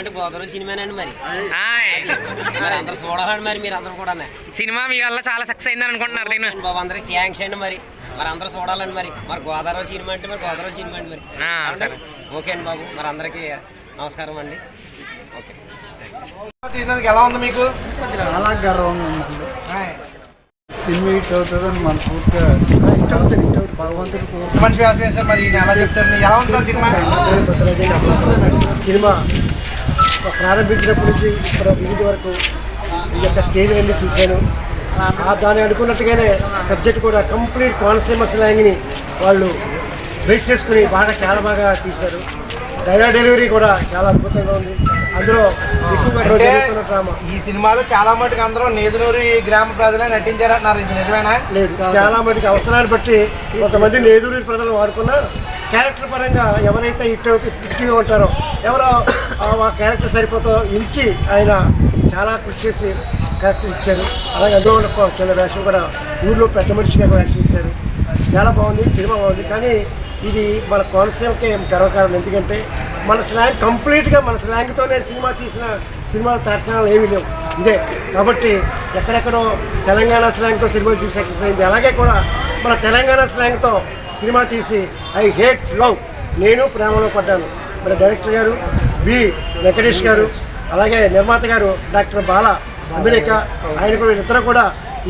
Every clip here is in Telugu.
సినిమా అంటే గోదావరి సినిమానండి మరి. మరి అందరూ చూడాలండి మరి మీరు అందరూ కూడా సినిమా మీ వల్ల చాలా సక్సెస్ అయిందని అనుకుంటున్నారు నేను. బాబు అందరికి ట్యాంక్స్ అండి మరి. మరి అందరూ చూడాలండి మరి. మరి గోదావరి సినిమా అంటే మరి గోదావరి సినిమా అండి మరి. ఓకే అండి బాబు మరి అందరికీ నమస్కారం అండి. ఓకే. తీసినందుకు ఎలా ఉంది మీకు? చాలా గర్వంగా ఉందండి. సినిమా హిట్ అవుతుందని మనస్ఫూర్తిగా భగవంతుడి కోరు మంచి వ్యాసం వేశారు మరి ఈయన. ఎలా చెప్తారు? ఎలా సార్ సినిమా? సినిమా ప్రారంభించినప్పటి నుంచి ఇప్పుడు ఇది వరకు ఈ యొక్క స్టేజ్ వెళ్ళి చూశాను. దాన్ని అనుకున్నట్టుగానే సబ్జెక్ట్ కూడా కంప్లీట్ కోనసీమ స్లాంగ్ని వాళ్ళు బేస్ చేసుకుని బాగా చాలా బాగా తీశారు. డైలాగ్ డెలివరీ కూడా చాలా అద్భుతంగా ఉంది. అందులో ఎక్కువగా డ్రామా. ఈ సినిమాలో చాలా మటుకు అందరూ నేదునూరు గ్రామ ప్రజలే నటించారంటున్నారు ఇది నిజమేనా? లేదు చాలా మటుకు అవసరాన్ని బట్టి కొంతమంది నేదూరి ప్రజలు వాడుకున్న క్యారెక్టర్ పరంగా ఎవరైతే హిట్ హిట్గా ఉంటారో ఎవరో ఆ క్యారెక్టర్ సరిపోతో ఇచ్చి ఆయన చాలా కృషి చేసి క్యారెక్టర్ ఇచ్చారు. అలాగే అందులో చిన్న వేషం కూడా ఊర్లో పెద్ద మనిషిగా వేషం ఇచ్చారు. చాలా బాగుంది సినిమా బాగుంది. కానీ ఇది మన కోనసీమకే గర్వకారణం. ఎందుకంటే మన స్లాంగ్ కంప్లీట్గా మన స్లాంగ్తోనే సినిమా తీసిన సినిమా తార్కాణాలు ఏమీ లేవు. ఇదే. కాబట్టి ఎక్కడెక్కడో తెలంగాణ స్లాంగ్తో సినిమా తీసి సక్సెస్ అయింది. అలాగే కూడా మన తెలంగాణ స్లాంగ్తో సినిమా తీసి ఐ హేట్ లవ్. నేను ప్రేమలో పడ్డాను. మన డైరెక్టర్ గారు వి వెంకటేష్ గారు అలాగే నిర్మాత గారు డాక్టర్ బాల అమెరికా ఆయన కూడా వీళ్ళిద్దరూ కూడా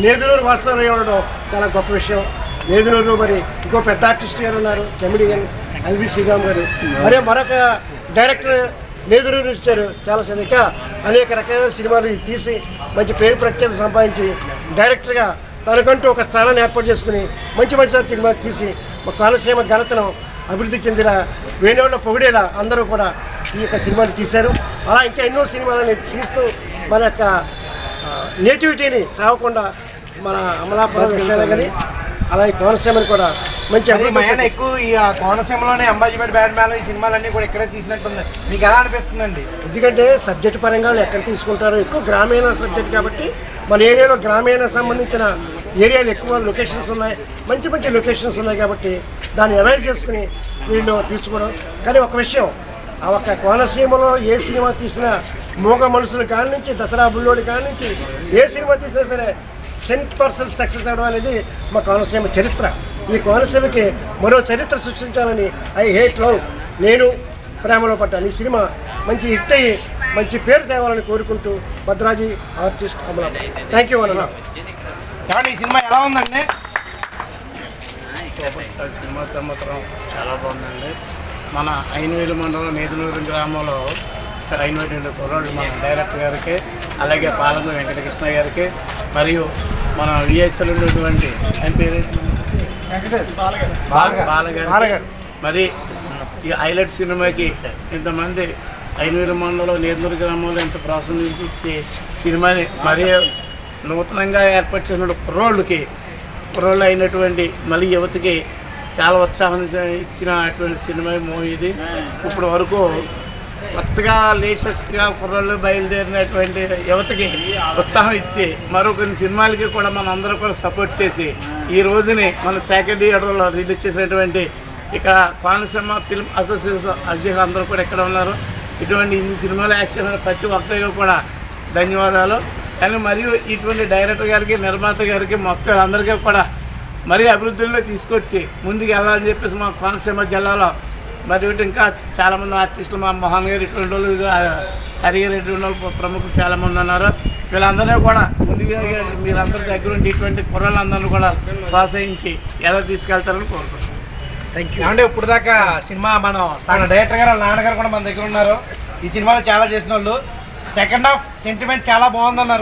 లేదునూరు వాస్తవంలో ఉండడం చాలా గొప్ప విషయం. లేదునూరులో మరి ఇంకో పెద్ద ఆర్టిస్ట్ గారు ఉన్నారు కమెడియన్ ఎల్వి శ్రీరామ్ గారు. మరి మరొక డైరెక్టర్ నేదులూరు ఇచ్చారు చాలా సరిక అనేక రకాల సినిమాలు తీసి మంచి పేరు ప్రఖ్యాతి సంపాదించి డైరెక్టర్గా తనకంటూ ఒక స్థానాన్ని ఏర్పాటు చేసుకుని మంచి మంచి సినిమా తీసి కోనసీమ ఘనతను అభివృద్ధి చెందిన వేణువుల పొగిడేలా అందరూ కూడా ఈ యొక్క సినిమాలు తీశారు. అలా ఇంకా ఎన్నో సినిమాలని తీస్తూ మన యొక్క నేటివిటీని చావకుండా మన అమలాపురం విషయాలు కానీ అలాగే కోనసీమని కూడా మంచి అభివృద్ధి మయాన ఎక్కువ ఈ కోనసీమలోనే అంబాజీపేట బ్యాట్ మేళం ఈ సినిమాలన్నీ కూడా ఇక్కడే తీసినట్టుంది. మీకు ఎలా అనిపిస్తుందండి? ఎందుకంటే సబ్జెక్ట్ పరంగా వాళ్ళు ఎక్కడ తీసుకుంటారో ఎక్కువ గ్రామీణ సబ్జెక్ట్ కాబట్టి మన ఏరియాలో గ్రామీణ సంబంధించిన ఏరియాలు ఎక్కువ లొకేషన్స్ ఉన్నాయి. మంచి మంచి లొకేషన్స్ ఉన్నాయి కాబట్టి దాన్ని అవైల్ చేసుకుని వీళ్ళు తీసుకోవడం. కానీ ఒక విషయం ఆ ఒక్క కోనసీమలో ఏ సినిమా తీసినా మూగ మనుషులు కాడి నుంచి దసరా బుల్లోడి కాడి నుంచి ఏ సినిమా తీసినా సరే సెంట్ పర్సెంట్ సక్సెస్ అవడం అనేది మా కోనసీమ చరిత్ర. ఈ కోనసీమకి మరో చరిత్ర సృష్టించాలని ఐ హేట్ లవ్ నేను ప్రేమలో పడ్డాను. ఈ సినిమా మంచి హిట్ అయ్యి మంచి పేరు తేవాలని కోరుకుంటూ Bhadraji artist Amala thank you అన్న కాబట్టి ఈ సినిమా ఎలా ఉందండి? సినిమా మాత్రం చాలా బాగుందండి. మన ఐనవేలు మండలం నేదునూరు గ్రామంలో ఐనవేలు కుర్రాళ్ళు మన డైరెక్టర్ గారికి అలాగే పాలన వెంకటకృష్ణ గారికి మరియు మన విఎస్ఎల్ ఉన్నటువంటి ఆయన పేరు? బాలగారు. మరి ఈ హైలైట్ సినిమాకి ఇంతమంది ఐనూరు మండలం నేర్నూరు గ్రామంలో ఇంత ప్రోత్సహించి సినిమాని మరీ నూతనంగా ఏర్పాటు చేసిన కుర్రోళ్ళకి కుర్రోళ్ళు అయినటువంటి మళ్ళీ యువతకి చాలా ఉత్సాహం ఇచ్చిన అటువంటి సినిమా మూవీ ఇది. ఇప్పుడు వరకు కొత్తగా లేటెస్ట్గా కుర్రోళ్ళు బయలుదేరినటువంటి యువతకి ఉత్సాహం ఇచ్చి మరో కొన్ని సినిమాలకి కూడా మన అందరూ కూడా సపోర్ట్ చేసి ఈ రోజుని మన సెకండ్ ఇయర్లో రిలీజ్ చేసినటువంటి ఇక్కడ కోనసీమ ఫిల్మ్ అసోసియేషన్ అధ్యక్షులు అందరూ కూడా ఇక్కడ ఉన్నారు. ఇటువంటి ఇన్ని సినిమాలు యాక్షన్ ప్రతి ఒక్కరికి కూడా ధన్యవాదాలు. కానీ మరియు ఇటువంటి డైరెక్టర్ గారికి నిర్మాత గారికి మొత్తం అందరికీ కూడా మరీ అభివృద్ధిలో తీసుకొచ్చి ముందుకు వెళ్ళాలని చెప్పేసి మా కోనసీమ జిల్లాలో మరి ఇంకా చాలామంది ఆర్టిస్టులు మా మోహన్ గారు ఇటువంటి వాళ్ళు హరిగారు ఇటువంటి వాళ్ళు ప్రముఖులు చాలామంది ఉన్నారు. వీళ్ళందరినీ కూడా ముందుగా మీరందరి దగ్గర ఉండి ఇటువంటి కుర్రలందరినీ కూడా ప్రోత్సహించి ఎలా తీసుకెళ్తారని కోరుకుంటున్నాను థ్యాంక్ యూ ఇప్పుడు దాకా సినిమా మనం మన డైరెక్టర్ గారు నాన్నగారు కూడా మన దగ్గర ఉన్నారు. ఈ సినిమాలో చాలా చేసిన వాళ్ళు. సెకండ్ హాఫ్ సెంటిమెంట్ చాలా బాగుందన్నారు.